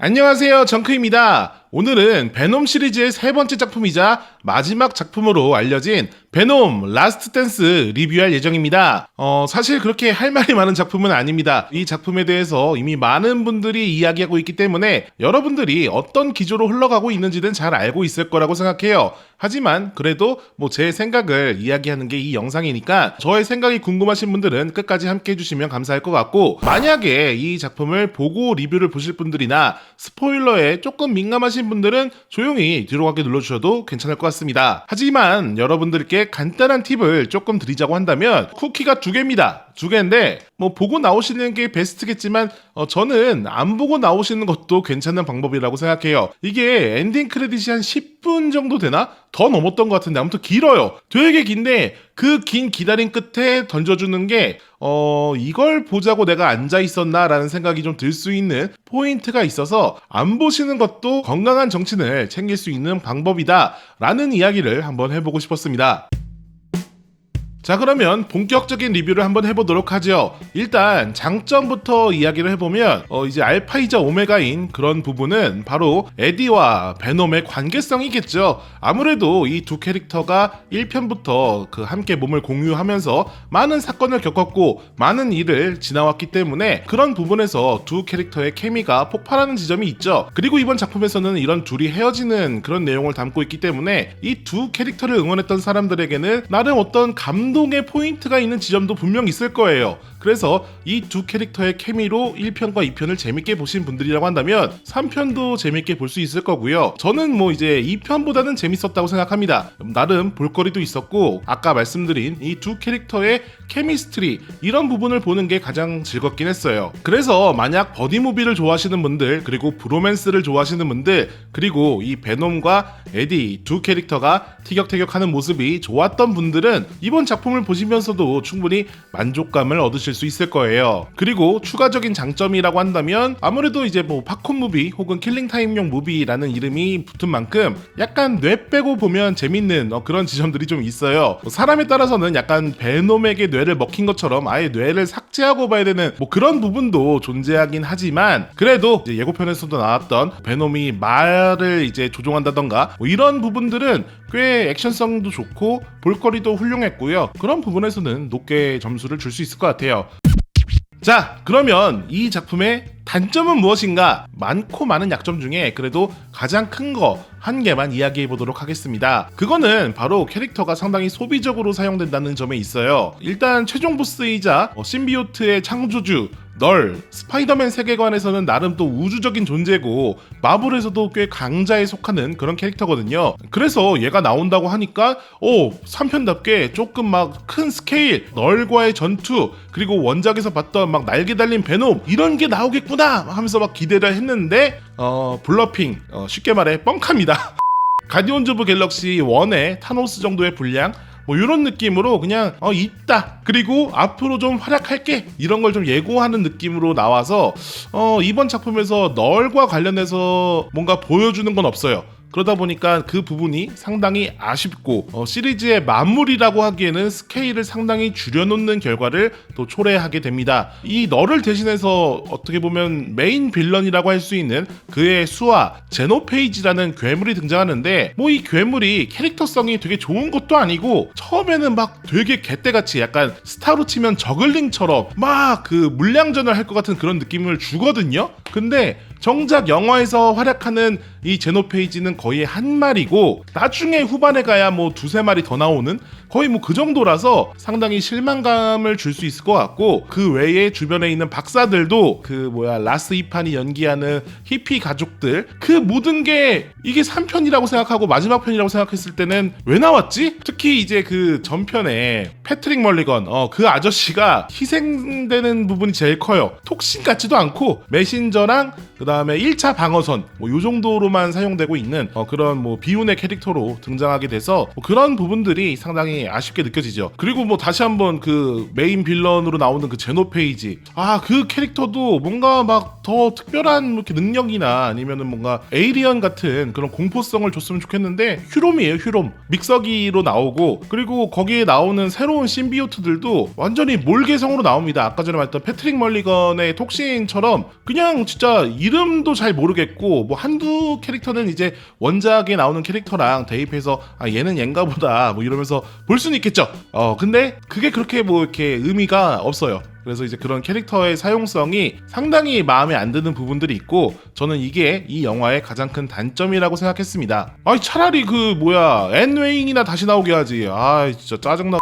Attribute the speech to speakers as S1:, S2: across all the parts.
S1: 안녕하세요 정크입니다. 오늘은 베놈 시리즈의 세 번째 작품이자 마지막 작품으로 알려진 베놈 라스트 댄스 리뷰할 예정입니다. 어, 사실 그렇게 할 말이 많은 작품은 아닙니다. 이 작품에 대해서 이미 많은 분들이 이야기하고 있기 때문에 여러분들이 어떤 기조로 흘러가고 있는지는 잘 알고 있을 거라고 생각해요. 하지만 그래도 뭐 제 생각을 이야기하는 게 이 영상이니까 저의 생각이 궁금하신 분들은 끝까지 함께 해주시면 감사할 것 같고 만약에 이 작품을 보고 리뷰를 보실 분들이나 스포일러에 조금 민감하신 분들은 조용히 뒤로 가게 눌러주셔도 괜찮을 것 같 습니다. 하지만 여러분들께 간단한 팁을 조금 드리자고 한다면 쿠키가 두 개입니다. 두 개인데 뭐 보고 나오시는 게 베스트겠지만 어, 저는 안 보고 나오시는 것도 괜찮은 방법이라고 생각해요. 이게 엔딩 크레딧이 한 10분 정도 되나? 더 넘었던 것 같은데 아무튼 길어요. 되게 긴데 그 긴 기다림 끝에 던져주는 게 어, 이걸 보자고 내가 앉아 있었나라는 생각이 좀 들 수 있는 포인트가 있어서 안 보시는 것도 건강한 정신을 챙길 수 있는 방법이다라는 이야기를 한번 해보고 싶었습니다. 자 그러면 본격적인 리뷰를 한번 해보도록 하죠. 일단 장점부터 이야기를 해보면 어, 이제 알파이자 오메가인 그런 부분은 바로 에디와 베놈의 관계성이겠죠. 아무래도 이 두 캐릭터가 1편부터 그 함께 몸을 공유하면서 많은 사건을 겪었고 많은 일을 지나왔기 때문에 그런 부분에서 두 캐릭터의 케미가 폭발하는 지점이 있죠. 그리고 이번 작품에서는 이런 둘이 헤어지는 그런 내용을 담고 있기 때문에 이 두 캐릭터를 응원했던 사람들에게는 나름 어떤 감동 의 포인트가 있는 지점도 분명 있을 거예요. 그래서 이 두 캐릭터의 케미로 1편과 2편을 재밌게 보신 분들이라고 한다면 3편도 재밌게 볼 수 있을 거고요. 저는 뭐 이제 2편보다는 재밌었다고 생각합니다. 나름 볼거리도 있었고 아까 말씀드린 이 두 캐릭터의 케미스트리 이런 부분을 보는 게 가장 즐겁긴 했어요. 그래서 만약 버디 무비를 좋아하시는 분들 그리고 브로맨스를 좋아하시는 분들 그리고 이 베놈과 에디 두 캐릭터가 티격태격하는 모습이 좋았던 분들은 이번 작품을 보시면서도 충분히 만족감을 얻으실 수 있을 거예요. 그리고 추가적인 장점이라고 한다면 아무래도 이제 뭐 팝콘 무비 혹은 킬링 타임용 무비라는 이름이 붙은 만큼 약간 뇌 빼고 보면 재밌는 어, 그런 지점들이 좀 있어요. 뭐 사람에 따라서는 약간 베놈에게 뇌를 먹힌 것처럼 아예 뇌를 삭제하고 봐야 되는 뭐 그런 부분도 존재하긴 하지만 그래도 예고편에서도 나왔던 베놈이 말을 이제 조종한다던가 뭐 이런 부분들은 꽤 액션성도 좋고 볼거리도 훌륭했고요. 그런 부분에서는 높게 점수를 줄 수 있을 것 같아요. 자, 그러면 이 작품의 단점은 무엇인가? 많고 많은 약점 중에 그래도 가장 큰 거 한 개만 이야기해 보도록 하겠습니다. 그거는 바로 캐릭터가 상당히 소비적으로 사용된다는 점에 있어요. 일단 최종 보스이자 어, 신비오트의 창조주 널 스파이더맨 세계관에서는 나름 또 우주적인 존재고 마블에서도 꽤 강자에 속하는 그런 캐릭터거든요. 그래서 얘가 나온다고 하니까 오 3편답게 조금 막 큰 스케일 널과의 전투 그리고 원작에서 봤던 막 날개 달린 베놈 이런 게 나오겠구나 하면서 막 기대를 했는데 어 블러핑 어, 쉽게 말해 뻥카입니다. 가디언즈 오브 갤럭시 1의 타노스 정도의 분량 뭐 이런 느낌으로 그냥 어 있다 그리고 앞으로 좀 활약할게 이런 걸 좀 예고하는 느낌으로 나와서 어 이번 작품에서 널과 관련해서 뭔가 보여주는 건 없어요. 그러다 보니까 그 부분이 상당히 아쉽고 어, 시리즈의 마무리라고 하기에는 스케일을 상당히 줄여놓는 결과를 또 초래하게 됩니다. 이 너를 대신해서 어떻게 보면 메인 빌런이라고 할 수 있는 그의 수와 제노페이지라는 괴물이 등장하는데 뭐 이 괴물이 캐릭터성이 되게 좋은 것도 아니고 처음에는 막 되게 개떼같이 약간 스타로 치면 저글링처럼 막 그 물량전을 할 것 같은 그런 느낌을 주거든요. 근데 정작 영화에서 활약하는 이 제노 페이지는 거의 한 마리고 나중에 후반에 가야 뭐 두세 마리 더 나오는 거의 뭐 그 정도라서 상당히 실망감을 줄 수 있을 것 같고 그 외에 주변에 있는 박사들도 그 뭐야 라스 이판이 연기하는 히피 가족들 그 모든 게 이게 3편이라고 생각하고 마지막 편이라고 생각했을 때는 왜 나왔지? 특히 이제 그 전편에 패트릭 멀리건 어 그 아저씨가 희생되는 부분이 제일 커요. 톡신 같지도 않고 메신저랑 그 다음에 1차 방어선 뭐 요 정도로 만 사용되고 있는 어, 그런 뭐 비운의 캐릭터로 등장하게 돼서 뭐 그런 부분들이 상당히 아쉽게 느껴지죠. 그리고 뭐 다시 한번 그 메인 빌런으로 나오는 그 제노 페이지 아 그 캐릭터도 뭔가 막 더 특별한 뭐 이렇게 능력이나 아니면은 뭔가 에이리언 같은 그런 공포성을 줬으면 좋겠는데 휴롬이에요 휴롬 믹서기로 나오고 그리고 거기에 나오는 새로운 신비오트들도 완전히 몰개성으로 나옵니다. 아까 전에 말했던 패트릭 멀리건의 톡신처럼 그냥 진짜 이름 이름도 잘 모르겠고 뭐 한두 캐릭터는 이제 원작에 나오는 캐릭터랑 대입해서 아 얘는 얘인가 보다 뭐 이러면서 볼 수는 있겠죠. 어 근데 그게 그렇게 뭐 이렇게 의미가 없어요. 그래서 이제 그런 캐릭터의 사용성이 상당히 마음에 안 드는 부분들이 있고 저는 이게 이 영화의 가장 큰 단점이라고 생각했습니다. 아니 차라리 그 뭐야 앤웨인이나 다시 나오게 하지. 아 진짜 짜증나.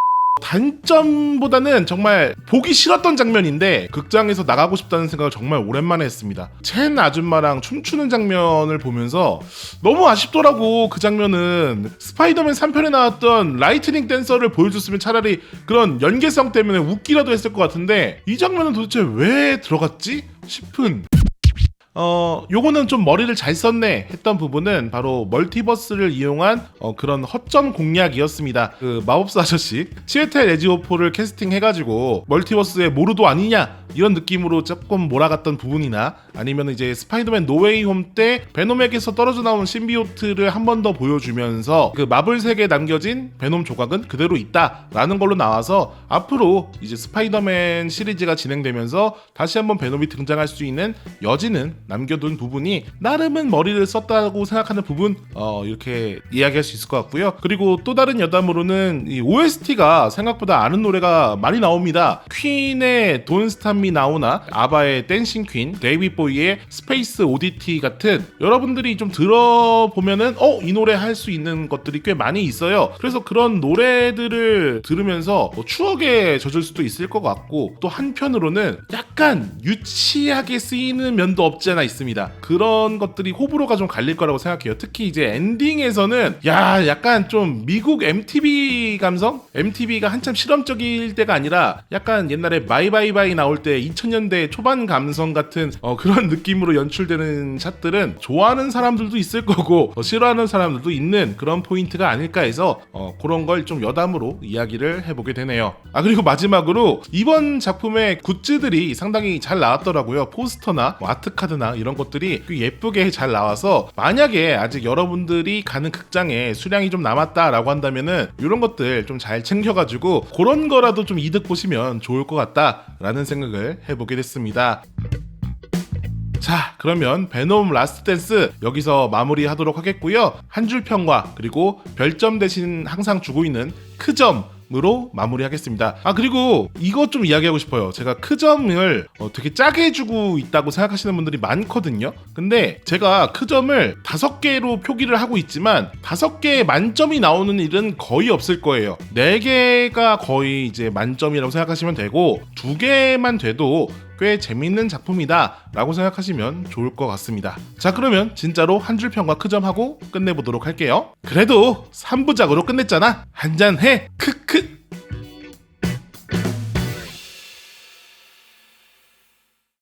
S1: 단점보다는 정말 보기 싫었던 장면인데 극장에서 나가고 싶다는 생각을 정말 오랜만에 했습니다. 첸 아줌마랑 춤추는 장면을 보면서 너무 아쉽더라고 그 장면은 스파이더맨 3편에 나왔던 라이트닝 댄서를 보여줬으면 차라리 그런 연계성 때문에 웃기라도 했을 것 같은데 이 장면은 도대체 왜 들어갔지 싶은 어, 요거는 좀 머리를 잘 썼네 했던 부분은 바로 멀티버스를 이용한 어, 그런 허점 공략이었습니다. 그 마법사 아저씨 시에텔 레지오포를 캐스팅해가지고 멀티버스의 모르도 아니냐 이런 느낌으로 조금 몰아갔던 부분이나 아니면 이제 스파이더맨 노웨이 홈 때 베놈에게서 떨어져 나온 신비오트를 한 번 더 보여주면서 그 마블 세계에 남겨진 베놈 조각은 그대로 있다라는 걸로 나와서 앞으로 이제 스파이더맨 시리즈가 진행되면서 다시 한번 베놈이 등장할 수 있는 여지는 남겨둔 부분이 나름은 머리를 썼다고 생각하는 부분 어, 이렇게 이야기할 수 있을 것 같고요. 그리고 또 다른 여담으로는 이 OST가 생각보다 아는 노래가 많이 나옵니다. 퀸의 돈 스탑미 나오나 아바의 댄싱 퀸, 데이비 보이의 스페이스 오디티 같은 여러분들이 좀 들어보면은 어 이 노래 할 수 있는 것들이 꽤 많이 있어요. 그래서 그런 노래들을 들으면서 뭐 추억에 젖을 수도 있을 것 같고 또 한편으로는 약 간 유치하게 쓰이는 면도 없지 않아 있습니다. 그런 것들이 호불호가 좀 갈릴 거라고 생각해요. 특히 이제 엔딩에서는 야 약간 좀 미국 MTV 감성? MTV가 한참 실험적일 때가 아니라 약간 옛날에 마이바이바이 나올 때 2000년대 초반 감성 같은 어, 그런 느낌으로 연출되는 샷들은 좋아하는 사람들도 있을 거고 어, 싫어하는 사람들도 있는 그런 포인트가 아닐까 해서 어, 그런 걸 좀 여담으로 이야기를 해보게 되네요. 아 그리고 마지막으로 이번 작품의 굿즈들이 상당히 잘 나왔더라고요. 포스터나 뭐 아트카드나 이런 것들이 꽤 예쁘게 잘 나와서 만약에 아직 여러분들이 가는 극장에 수량이 좀 남았다라고 한다면은 이런 것들 좀 잘 챙겨가지고 그런 거라도 좀 이득 보시면 좋을 것 같다라는 생각을 해보게 됐습니다. 자, 그러면 베놈 라스트 댄스 여기서 마무리하도록 하겠고요. 한 줄 평과 그리고 별점 대신 항상 주고 있는 크점 으로 마무리하겠습니다. 아 그리고 이것 좀 이야기하고 싶어요. 제가 크점을 어, 되게 짜게 해주고 있다고 생각하시는 분들이 많거든요. 근데 제가 크점을 다섯 개로 표기를 하고 있지만 다섯 개의 만점이 나오는 일은 거의 없을 거예요. 네 개가 거의 이제 만점이라고 생각하시면 되고 두 개만 돼도 꽤 재밌는 작품이다 라고 생각하시면 좋을 것 같습니다. 자 그러면 진짜로 한 줄 평과 크점하고 끝내보도록 할게요. 그래도 3부작으로 끝냈잖아. 한잔해 크크